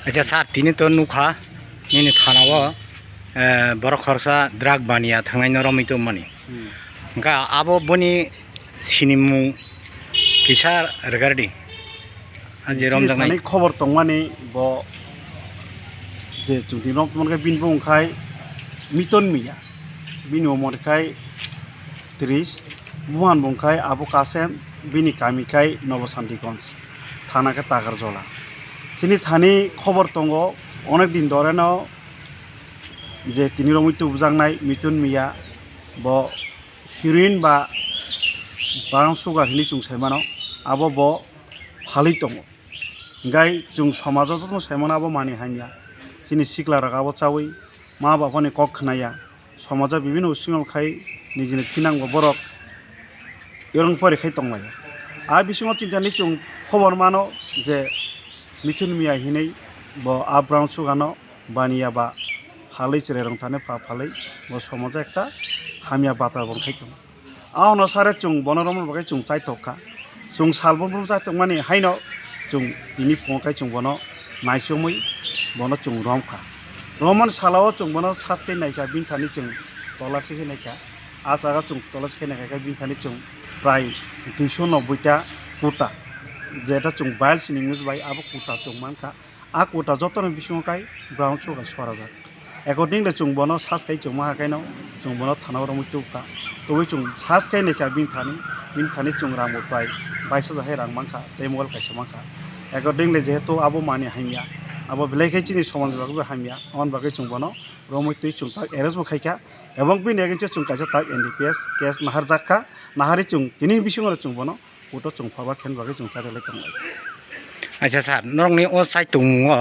अच्छा साथीनि तो नुखा नि थानाव बर खरसा द्राग बानिया थांनाय रमै तो माने गा आबो बनि सिनिमु किसा रिगार्डि जे रमजानाय खबर दं माने ब जे जुदि रम मनखै बिनबो ओंखाय मिटन मिया बिनो मनखाय त्रिस बुहान बंखाय आबो कासेम बिनि कामिखाय नवसान्तिगन्ज थानाखै तागार जला তিনি থানি খবর দङ অনেক দিন ধরে ন যে তিনি মৃত্যু বুঝাংনাই মিতুন মিয়া ব হিরোইন বা বারাম সুগার হিনি চুং সাইমানো আবো ব ফালি দङ গাই চুং সমাজ সাইমান আবো মানি হাইয়া তিনি সিকলা রাখাবো চাওই মা বাবানি কক খানাইয়া সমাজ বিভিন্ন উসিঙাল খাই নিজের থিনাঙ্গ বরক এরং পরে খাই আর বিসিঙাল চিন্তা নিচুং খবর মানো যে মিথুন মিয়া হিনে ব আব্রাং সুগানো বানিয়াবা ফালেই চেরে রং থানে ফা ব সমাজে একটা হামিয়া বাতা বংখাই খাইতো। আওনো সারে চুং বনরম বাকে চুং চাই তোকা চুং সালবন চাইতক মানে হাইন চুং তিনি ফোকাই চুং বন নাইসমই বন চুং রমখা রমন সালাও চুং বন সাসকে নাইখা, বিন থানি চুং তলাসি নাইখা। আজ আগা চুং তলাসি নাইখা, বিন থানি চুং প্রায় দুইশো নব্বইটা কোটা। যেটা চুং বাইল সিনিংস বাই আবো কুটা চুং মানখা। আ কুটা যতন বিসুংকাই ব্রাউন সুগার সুগাল সরাজাক একর্ডিংলে চুং বনো শ্বাস খাই চুং মাহাকাইন চুং বনো থানাও রমিতুকা তবে চুং শ্বাস খাই নেখা বিন থানি বিন থানি চুং রাম উপায় বাইশ জাহে রাং মানখা তে মগল কাইসা মানখা। একর্ডিংলে যেহেতু আবো মানি হাইমিয়া, আবো বেলাইখাই চিনি সমাজ বাকে হামিয়া অন বাকে চুং বনো রমিতুই চুং তাক এরেজ বখাইখা এবং বিন এগেছে চুং কাইসা তাক N D P S case Nahar জাক্ষা নাহারি চুং তিনি বিসুংরে চুং বনো। ปูดจงพอวัดแขนว่าก็จงใจอะไรตรงไหนอาจารย์าสตร์น้องนี้โอ้ใส่ตุงเหรอ